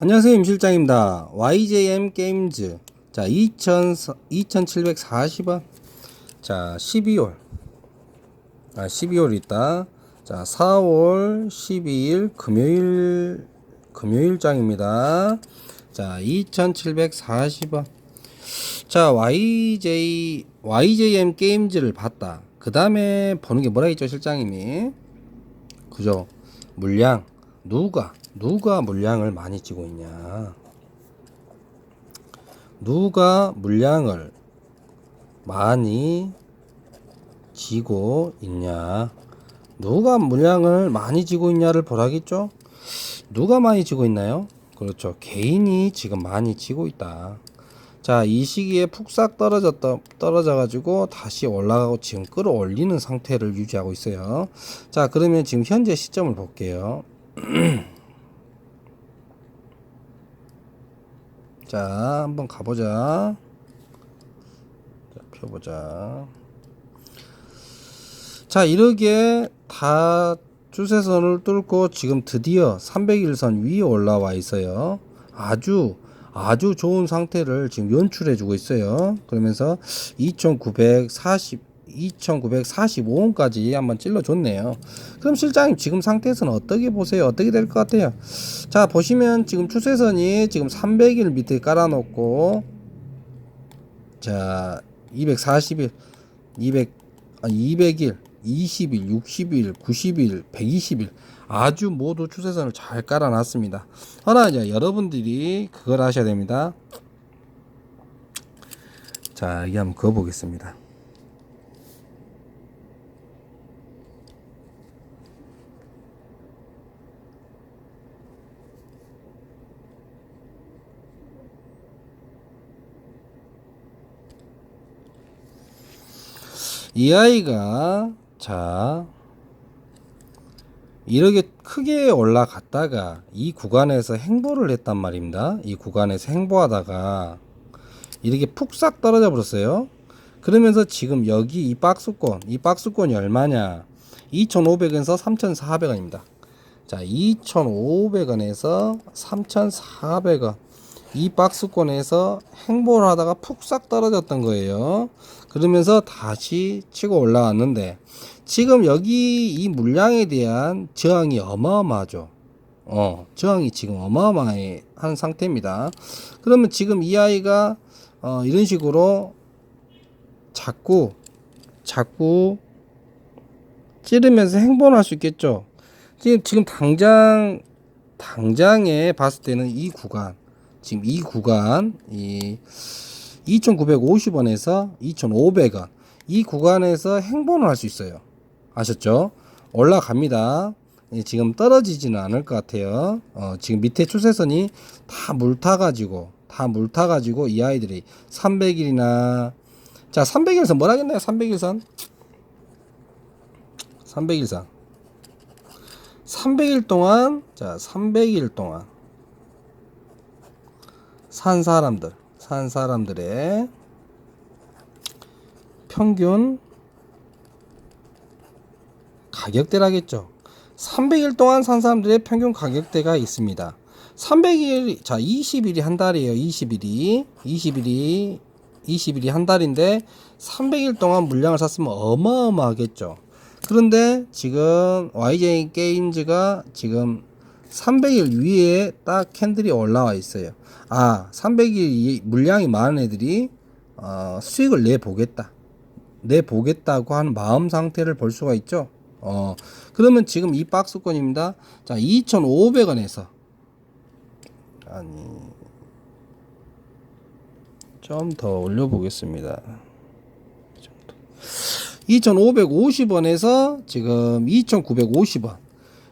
안녕하세요 임실장입니다. YJM 게임즈. 자 2000, 2740원. 자 12월. 아 12월 있다. 자 4월 12일 금요일 금요일장입니다. 자 2740원. 자 YJ YJM 게임즈를 봤다. 그 다음에 보는 게 뭐라 했죠 실장님이? 그죠? 물량. 누가 누가 물량을 많이 찌고 있냐? 누가 물량을 많이 지고 있냐? 누가 물량을 많이 지고 있냐를 보라겠죠? 누가 많이 지고 있나요? 그렇죠. 개인이 지금 많이 지고 있다. 자, 이 시기에 푹싹 떨어졌다, 떨어져가지고 다시 올라가고 지금 끌어올리는 상태를 유지하고 있어요. 자, 그러면 지금 현재 시점을 볼게요. 자, 한번 가보자. 자, 펴보자. 자, 이렇게 다 추세선을 뚫고 지금 드디어 300일선 위에 올라와 있어요. 아주 아주 좋은 상태를 지금 연출해 주고 있어요. 그러면서 2940 2945원까지 한번 찔러 줬네요. 그럼 실장님 지금 상태에서는 어떻게 보세요? 어떻게 될 것 같아요? 자, 보시면 지금 추세선이 지금 300일 밑에 깔아 놓고 자, 240일, 200 아니 200일, 20일, 60일, 90일, 120일 아주 모두 추세선을 잘 깔아놨습니다. 허나 이제 여러분들이 그걸 하셔야 됩니다. 자, 여기 한번 그어 보겠습니다. 이 아이가 자 이렇게 크게 올라갔다가 이 구간에서 행보를 했단 말입니다. 이 구간에서 행보하다가 이렇게 푹 싹 떨어져 버렸어요. 그러면서 지금 여기 이 박스권, 이 박스권이 얼마냐? 2,500원에서 3,400원입니다. 자, 2,500원에서 3,400원. 이 박스권에서 행보를 하다가 푹싹 떨어졌던 거예요. 그러면서 다시 치고 올라왔는데 지금 여기 이 물량에 대한 저항이 어마어마하죠. 어, 저항이 지금 어마어마한 상태입니다. 그러면 지금 이 아이가 어, 이런 식으로 자꾸 자꾸 찌르면서 행보를 할수 있겠죠. 지금 지금 당장 당장에 봤을 때는 이 구간 지금 이 구간 이 2,950원에서 2,500원 이 구간에서 행보를 할 수 있어요. 아셨죠? 올라갑니다. 예, 지금 떨어지지는 않을 것 같아요. 어, 지금 밑에 추세선이 다 물타가지고 다 물타가지고 이 아이들이 300일이나 자 300일선 뭘 하겠나요? 300일선 300일선 300일 동안 자 300일 동안 산 사람들 산 사람들의 평균 가격대라겠죠. 300일 동안 산 사람들의 평균 가격대가 있습니다. 300일, 자, 20일이 한 달이에요. 20일이. 20일이, 20일이 한 달인데, 300일 동안 물량을 샀으면 어마어마하겠죠. 그런데 지금 YJ 게임즈가 지금 300일 위에 딱 캔들이 올라와 있어요. 아, 300일 물량이 많은 애들이 어, 수익을 내 보겠다. 내 보겠다고 하는 마음 상태를 볼 수가 있죠. 어, 그러면 지금 이 박스권입니다. 자, 2,500원에서 아니 좀 더 올려 보겠습니다. 2,550원에서 지금 2,950원.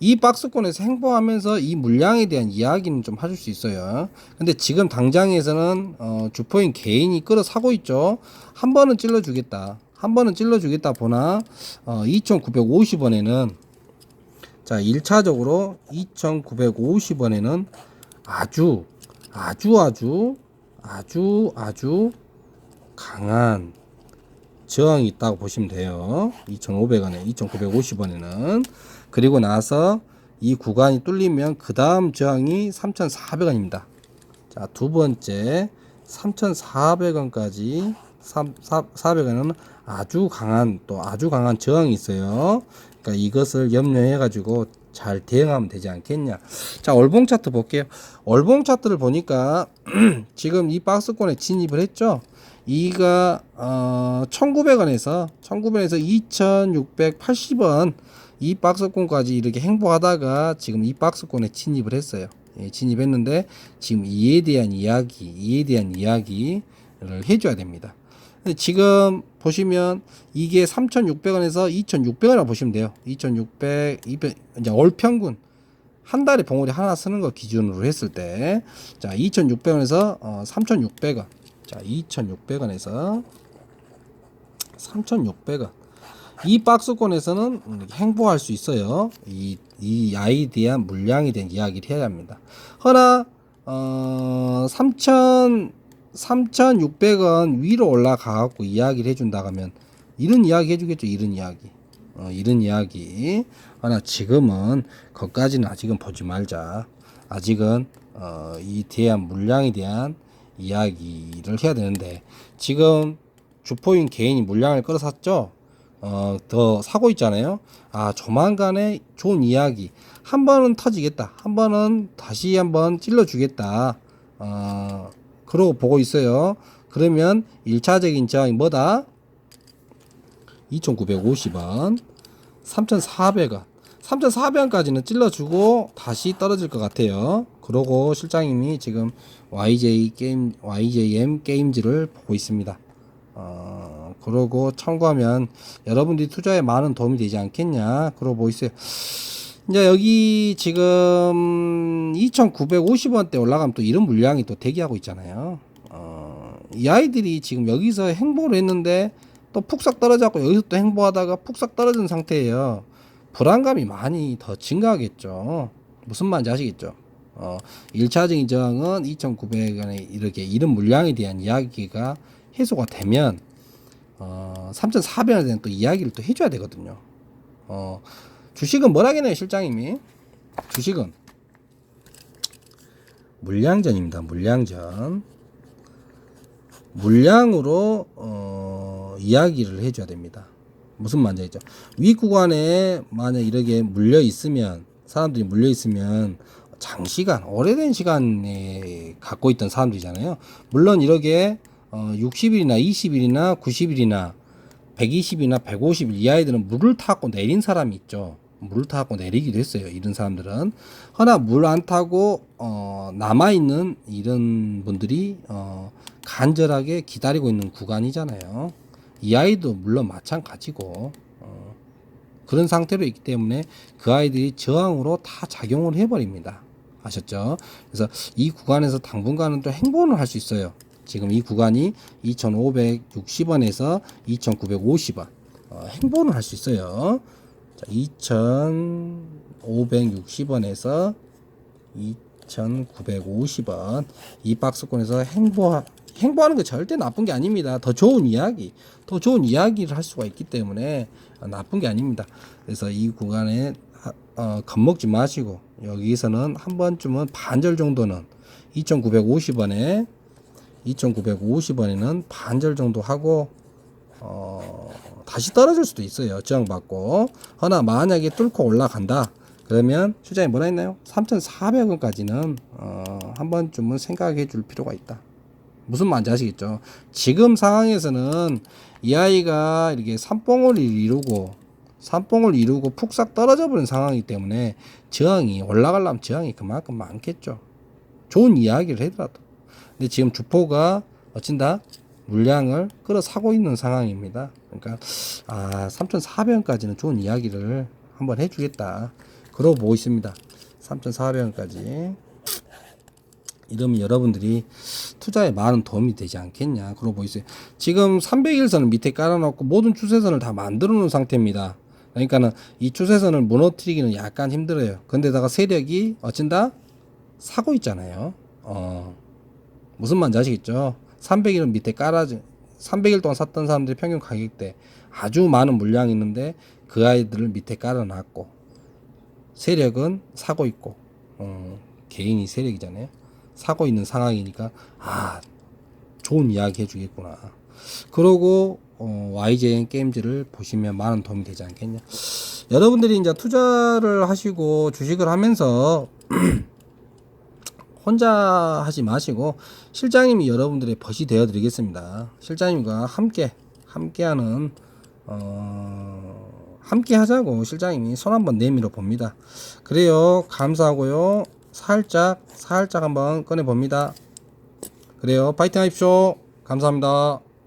이 박스권에서 행보하면서 이 물량에 대한 이야기는 좀 해줄 수 있어요. 근데 지금 당장에서는 어, 주포인 개인이 끌어 사고 있죠. 한 번은 찔러 주겠다. 한 번은 찔러 주겠다 보나 어, 2,950원에는 자 1차적으로 2,950원에는 아주 아주 아주 아주 아주 강한 저항이 있다고 보시면 돼요. 2,500원에 2,950원에는 그리고 나서 이 구간이 뚫리면 그 다음 저항이 3,400원입니다. 자, 두 번째 3,400원까지 400원은 아주 강한 또 아주 강한 저항이 있어요. 그러니까 이것을 염려해 가지고 잘 대응하면 되지 않겠냐. 자, 월봉 차트 볼게요. 월봉 차트를 보니까 지금 이 박스권에 진입을 했죠. 이가 어 1,900원에서 1,900원에서 2,680원 이 박스권까지 이렇게 행보하다가 지금 이 박스권에 진입을 했어요. 예, 진입했는데 지금 이에 대한 이야기, 이에 대한 이야기를 해줘야 됩니다. 근데 지금 보시면 이게 3,600원에서 2,600원이라고 보시면 돼요. 2,600, 200, 이제 월 평균 한 달에 봉오리 하나 쓰는 거 기준으로 했을 때, 자 2,600원에서 어, 3,600원, 자 2,600원에서 3,600원. 이 박스권에서는 행보할 수 있어요. 이, 이 아이디어 물량에 대한 이야기를 해야 합니다. 허나, 어, 3,000, 3,600원 위로 올라가갖고 이야기를 해준다 하면, 이런 이야기 해주겠죠. 이런 이야기. 어, 이런 이야기. 허나 지금은, 거기까지는 아직은 보지 말자. 아직은, 어, 이 대한 물량에 대한 이야기를 해야 되는데, 지금 주포인 개인이 물량을 끌어샀죠? 어, 더 사고 있잖아요. 아, 조만간에 좋은 이야기. 한 번은 터지겠다. 한 번은 다시 한번 찔러주겠다. 어, 그러고 보고 있어요. 그러면 1차적인 저항이 뭐다? 2,950원, 3,400원. 3,400원까지는 찔러주고 다시 떨어질 것 같아요. 그러고 실장님이 지금 YJ 게임, YJM 게임즈를 보고 있습니다. 어, 그러고 참고하면 여러분들이 투자에 많은 도움이 되지 않겠냐. 그러고 보이세요. 이제 여기 지금 2,950원대 올라가면 또 이런 물량이 또 대기하고 있잖아요. 어, 이 아이들이 지금 여기서 행보를 했는데 또 푹싹 떨어졌고 여기서 또 행보하다가 푹싹 떨어진 상태예요. 불안감이 많이 더 증가하겠죠. 무슨 말인지 아시겠죠? 어, 1차적인 저항은 2,900원에 이렇게 이런 물량에 대한 이야기가 해소가 되면 어, 3,400원에 대한 또 이야기를 또 해줘야 되거든요. 어, 주식은 뭐라겠네요, 실장님이. 주식은 물량전입니다. 물량전. 물량으로 어, 이야기를 해줘야 됩니다. 무슨 말인지 위 구간에 만약 이렇게 물려 있으면 사람들이 물려 있으면 장시간 오래된 시간에 갖고 있던 사람들이잖아요. 물론 이렇게 어, 60일이나 20일이나 90일이나 120이나 150일 이 아이들은 물을 타고 내린 사람이 있죠. 물을 타고 내리기도 했어요. 이런 사람들은. 허나 물 안 타고 어, 남아 있는 이런 분들이 어, 간절하게 기다리고 있는 구간이잖아요. 이 아이도 물론 마찬가지고 어, 그런 상태로 있기 때문에 그 아이들이 저항으로 다 작용을 해버립니다. 아셨죠? 그래서 이 구간에서 당분간은 또 행보를 할수 있어요. 지금 이 구간이 2,560원에서 2,950원 어, 행보는 할 수 있어요. 자, 2,560원에서 2,950원 이 박스권에서 행보 행보하는 게 절대 나쁜 게 아닙니다. 더 좋은 이야기, 더 좋은 이야기를 할 수가 있기 때문에 나쁜 게 아닙니다. 그래서 이 구간에 어, 겁먹지 마시고 여기서는 한 번쯤은 반절 정도는 2,950원에 2,950원에는 반절 정도 하고 어, 다시 떨어질 수도 있어요. 저항받고. 허나 만약에 뚫고 올라간다. 그러면 주장이 뭐라 했나요? 3,400원까지는 어, 한 번쯤은 생각해 줄 필요가 있다. 무슨 말인지 아시겠죠? 지금 상황에서는 이 아이가 이렇게 산봉을 이루고 산봉을 이루고 푹싹 떨어져 버린 상황이기 때문에 저항이 올라가려면 저항이 그만큼 많겠죠. 좋은 이야기를 하더라도. 근데 지금 주포가 어쩐다 물량을 끌어 사고 있는 상황입니다. 그러니까 아 3,400원까지는 좋은 이야기를 한번 해주겠다. 그러고 보고 있습니다. 3,400원까지. 이러면 여러분들이 투자에 많은 도움이 되지 않겠냐. 그러고 보이세요. 지금 300일선을 밑에 깔아놓고 모든 추세선을 다 만들어 놓은 상태입니다. 그러니까는 이 추세선을 무너뜨리기는 약간 힘들어요. 근데다가 세력이 어쩐다? 사고 있잖아요. 어. 무슨 말인지 아시겠죠? 300일은 밑에 깔아져 300일 동안 샀던 사람들이 평균 가격대 아주 많은 물량이 있는데 그 아이들을 밑에 깔아놨고 세력은 사고 있고 어, 개인이 세력이잖아요. 사고 있는 상황이니까 아 좋은 이야기 해주겠구나. 그러고 어, YJN 게임즈를 보시면 많은 도움이 되지 않겠냐. 여러분들이 이제 투자를 하시고 주식을 하면서 혼자 하지 마시고 실장님이 여러분들의 벗이 되어 드리겠습니다. 실장님과 함께 함께하는 어 함께 하자고 실장님이 손 한번 내밀어 봅니다. 그래요. 감사하고요. 살짝 살짝 한번 꺼내 봅니다. 그래요. 파이팅 하십시오. 감사합니다.